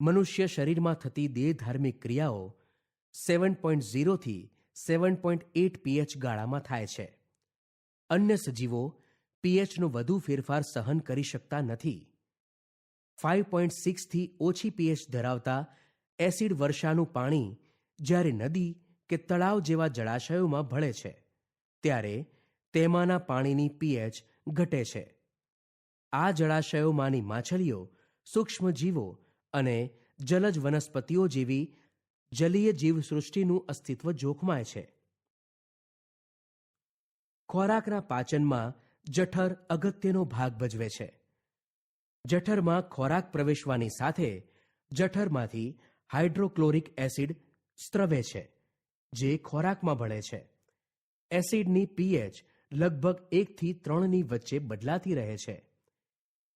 મનુષ્ય શરીરમાં થતી દેહધાર્મિક ક્રિયાઓ સેવન પોઈન્ટ ઝીરોથી સેવન પોઈન્ટ એટ પીએચ ગાળામાં થાય છે. અન્ય સજીવો પીએચનો વધુ ફેરફાર સહન કરી શકતા નથી. ફાઇવ પોઈન્ટ સિક્સથી ઓછી પીએચ ધરાવતા એસિડ વર્ષાનું પાણી જ્યારે નદી કે તળાવ જેવા જળાશયોમાં ભળે છે, ત્યારે તેમાંના પાણીની પીએચ ઘટે છે. આ જળાશયોમાંની માછલીઓ સૂક્ષ્મ જીવો અને જલજ વનસ્પતિઓ જેવી જલીય જીવસૃષ્ટિનું અસ્તિત્વ જોખમાય છે. ખોરાકના પાચનમાં જઠર અગત્યનો ભાગ ભજવે છે. જઠરમાં ખોરાક પ્રવેશવાની સાથે જઠરમાંથી હાઇડ્રોક્લોરિક એસિડ સ્ત્રવે છે, જે ખોરાકમાં ભળે છે. એસિડની પીએચ લગભગ એકથી ત્રણની વચ્ચે બદલાતી રહે છે.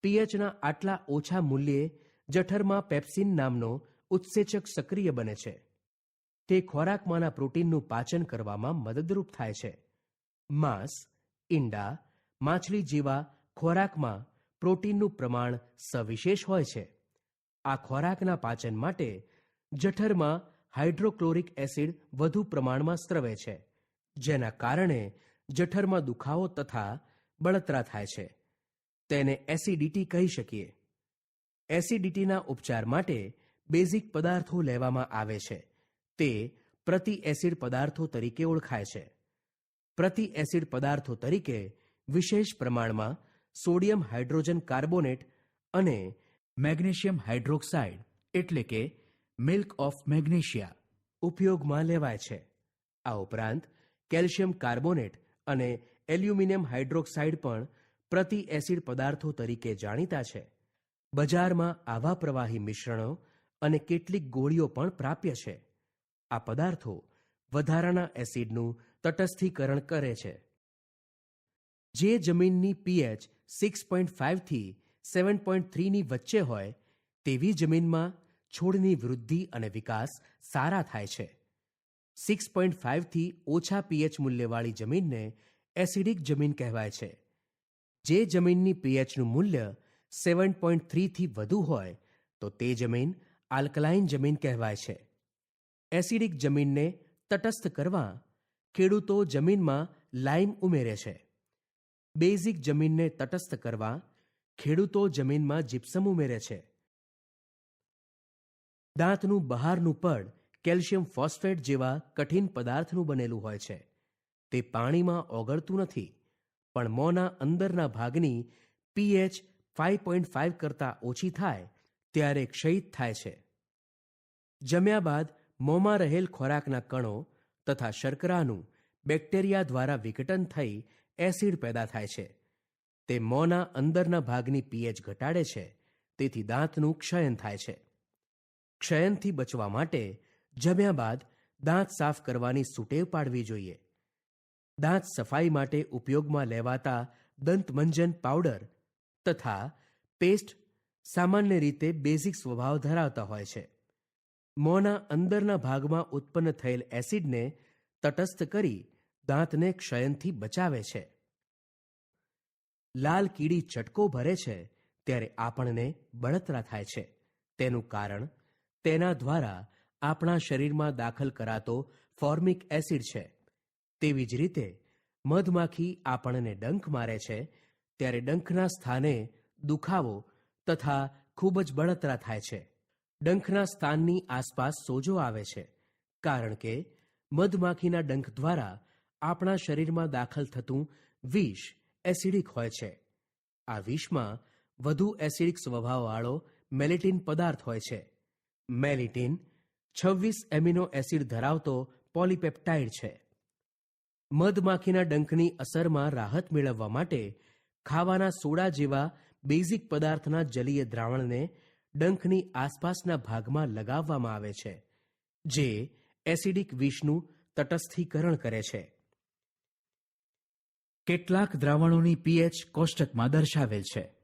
પીએચના આટલા ઓછા મૂલ્યે જઠરમાં પેપ્સિન નામનો ઉત્સેચક સક્રિય બને છે. તે ખોરાકમાંના પ્રોટીનનું પાચન કરવામાં મદદરૂપ થાય છે. માંસ, ઈંડા, માછલી જેવા ખોરાકમાં પ્રોટીનનું પ્રમાણ સવિશેષ હોય છે. આ ખોરાકના પાચન માટે જઠરમાં હાઇડ્રોક્લોરિક એસિડ વધુ પ્રમાણમાં સ્ત્રવે છે, જેના કારણે જઠરમાં દુખાવો તથા બળતરા થાય છે. તેને એસિડિટી કહી શકીએ. એસિડિટીના ઉપચાર માટે બેઝિક પદાર્થો લેવામાં આવે છે. તે પ્રતિ એસિડ પદાર્થો તરીકે ઓળખાય છે. પ્રતિ એસિડ પદાર્થો તરીકે વિશેષ પ્રમાણમાં સોડિયમ હાઇડ્રોજન કાર્બોનેટ અને મેગ્નેશિયમ હાઇડ્રોક્સાઇડ એટલે કે મિલ્ક ઓફ મેગ્નેશિયા ઉપયોગમાં લેવાય છે. આ ઉપરાંત કેલ્શિયમ કાર્બોનેટ અને એલ્યુમિનિયમ હાઇડ્રોક્સાઇડ પણ પ્રતિ એસિડ પદાર્થો તરીકે જાણીતા છે. બજારમાં આવા પ્રવાહી મિશ્રણો અને કેટલીક ગોળીઓ પણ પ્રાપ્ય છે. આ પદાર્થો વધારાના એસિડનું તટસ્થીકરણ કરે છે. જે જમીનની પીએચ સિક્સ પોઈન્ટ ફાઇવથી સેવન પોઈન્ટ થ્રીની વચ્ચે હોય, તેવી જમીનમાં છોડની વૃદ્ધિ અને વિકાસ સારા થાય છે. સિક્સ પોઈન્ટ ફાઇવથી ઓછા પીએચ મૂલ્યવાળી જમીનને એસિડિક જમીન કહેવાય છે. જે જમીનની પીએચનું મૂલ્ય સેવન પોઈન્ટ થ્રીથી વધુ હોય, તો તે જમીન આલ્કલાઇન જમીન કહેવાય છે. એસિડિક જમીનને તટસ્થ કરવા ખેડૂતો જમીનમાં લાઇમ ઉમેરે છે. બેઝિક જમીનને તટસ્થ કરવા ખેડૂતો જમીનમાં જીપ્સમ ઉમેરે છે. દાંતનું બહારનું પડ કેલ્શિયમ ફોસ્ફેટ જેવા કઠિન પદાર્થનું બનેલું હોય છે. તે પાણીમાં ઓગળતું નથી, પણ મોંના અંદરના ભાગની પીએચ ફાઇવ પોઈન્ટ ફાઇવ કરતાં ઓછી થાય ત્યારે ક્ષયિત થાય છે. જમ્યા બાદ મોંમાં રહેલ ખોરાકના કણો તથા શર્કરાનું બેક્ટેરિયા દ્વારા વિઘટન થઈ એસિડ પેદા થાય છે. તે મોંના અંદરના ભાગની પીએચ ઘટાડે છે, તેથી દાંતનું ક્ષયન થાય છે. ક્ષયનથી બચવા માટે જમ્યા બાદ દાંત સાફ કરવાની સુટેવ પાડવી જોઈએ. દાંત સફાઈ માટે ઉપયોગમાં લેવાતા દંતમંજન પાવડર તથા પેસ્ટ સામાન્ય રીતે બેઝિક સ્વભાવ ધરાવતા હોય છે. મોંના અંદરના ભાગમાં ઉત્પન્ન થયેલ એસિડને તટસ્થ કરી દાંતને ક્ષયનથી બચાવે છે. લાલ કીડી ચટકો ભરે છે ત્યારે આપણને બળતરા થાય છે. તેનું કારણ તેના દ્વારા આપણા શરીરમાં દાખલ કરાતો ફોર્મિક એસિડ છે. તેવી જ રીતે મધમાખી આપણને ડંખ મારે છે ત્યારે ડંખના સ્થાને દુખાવો તથા ખૂબ જ બળતરા થાય છે. ડંખના સ્થાનની આસપાસ સોજો આવે છે, કારણ કે મધમાખીના ડંખ દ્વારા આપણા શરીરમાં દાખલ થતું વિષ એસિડિક હોય છે. આ વિષમાં વધુ એસિડિક સ્વભાવવાળો મેલેટિન પદાર્થ હોય છે. મેલિટિન છવ્વીસ એમિનો એસિડ ધરાવતો પોલિપેપ્ટાઇડ છે. મધમાખીના ડંખની અસરમાં રાહત મેળવવા માટે ખાવાના સોડા જેવા બેઝિક પદાર્થના જલીય દ્રાવણને ડંખની આસપાસના ભાગમાં લગાવવામાં આવે છે, જે એસિડિક વિષનું તટસ્થીકરણ કરે છે. કેટલાક દ્રાવણોની પીએચ કોષ્ટકમાં દર્શાવેલ છે.